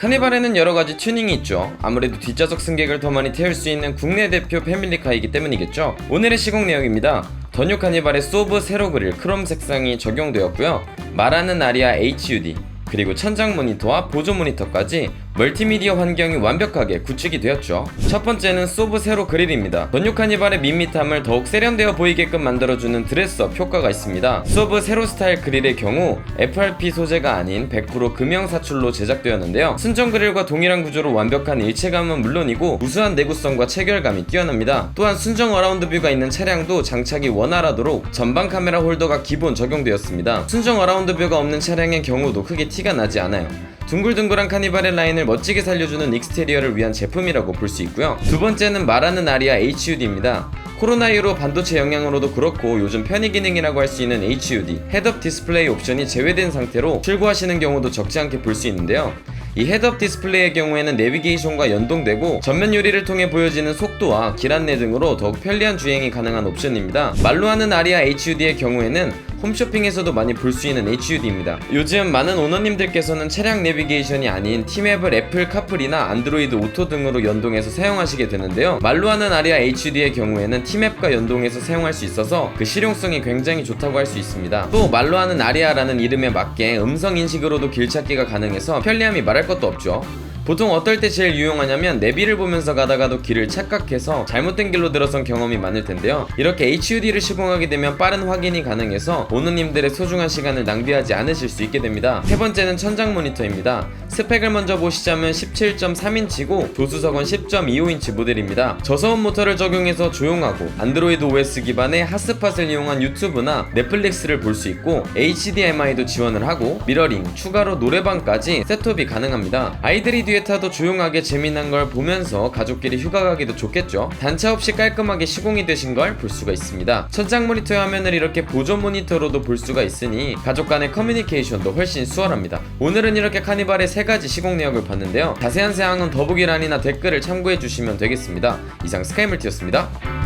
카니발에는 여러가지 튜닝이 있죠. 아무래도 뒷좌석 승객을 더 많이 태울 수 있는 국내 대표 패밀리카이기 때문이겠죠. 오늘의 시공 내용입니다. 더뉴 카니발의 소브 세로 그릴 크롬 색상이 적용되었고요. 말하는 아리아 HUD 그리고 천장 모니터와 보조 모니터까지 멀티미디어 환경이 완벽하게 구축이 되었죠. 첫 번째는 소브 세로 그릴입니다. 전유 카니발의 밋밋함을 더욱 세련되어 보이게끔 만들어주는 드레스업 효과가 있습니다. 소브 세로 스타일 그릴의 경우 FRP 소재가 아닌 100% 금형 사출로 제작되었는데요. 순정 그릴과 동일한 구조로 완벽한 일체감은 물론이고 우수한 내구성과 체결감이 뛰어납니다. 또한 순정 어라운드 뷰가 있는 차량도 장착이 원활하도록 전방 카메라 홀더가 기본 적용되었습니다. 순정 어라운드 뷰가 없는 차량의 경우도 크게 티가 나지 않아요. 둥글둥글한 카니발의 라인을 멋지게 살려주는 익스테리어를 위한 제품이라고 볼 수 있고요. 두 번째는 말하는 아리아 HUD입니다. 코로나 이후로 반도체 영향으로도 그렇고 요즘 편의 기능이라고 할 수 있는 HUD 헤드업 디스플레이 옵션이 제외된 상태로 출고하시는 경우도 적지 않게 볼 수 있는데요. 이 헤드업 디스플레이의 경우에는 내비게이션과 연동되고 전면 유리를 통해 보여지는 속도와 길 안내 등으로 더욱 편리한 주행이 가능한 옵션입니다. 말로 하는 아리아 HUD의 경우에는 홈쇼핑에서도 많이 볼 수 있는 HUD입니다. 요즘 많은 오너님들께서는 차량 내비게이션이 아닌 티맵을 애플 카플이나 안드로이드 오토 등으로 연동해서 사용하시게 되는데요. 말로 하는 아리아 HUD의 경우에는 티맵과 연동해서 사용할 수 있어서 그 실용성이 굉장히 좋다고 할 수 있습니다. 또 말로 하는 아리아라는 이름에 맞게 음성 인식으로도 길 찾기가 가능해서 편리함이 말할 것도 없죠. 보통 어떨 때 제일 유용하냐면 내비를 보면서 가다가도 길을 착각해서 잘못된 길로 들어선 경험이 많을 텐데요. 이렇게 HUD를 시공하게 되면 빠른 확인이 가능해서 오너님들의 소중한 시간을 낭비하지 않으실 수 있게 됩니다. 세 번째는 천장 모니터입니다. 스펙을 먼저 보시자면 17.3인치고 조수석은 10.25인치 모델입니다. 저소음 모터를 적용해서 조용하고 안드로이드 OS 기반의 핫스팟을 이용한 유튜브나 넷플릭스를 볼 수 있고 HDMI도 지원을 하고 미러링, 추가로 노래방까지 셋업이 가능합니다. 아이들이 뒤에 타도 조용하게 재미난 걸 보면서 가족끼리 휴가 가기도 좋겠죠. 단차 없이 깔끔하게 시공이 되신 걸 볼 수가 있습니다. 천장 모니터 화면을 이렇게 보조 모니터로도 볼 수가 있으니 가족 간의 커뮤니케이션도 훨씬 수월합니다. 오늘은 이렇게 카니발의 세 가지 시공 내역을 봤는데요. 자세한 사항은 더보기란이나 댓글을 참고해 주시면 되겠습니다. 이상 스카이물티였습니다.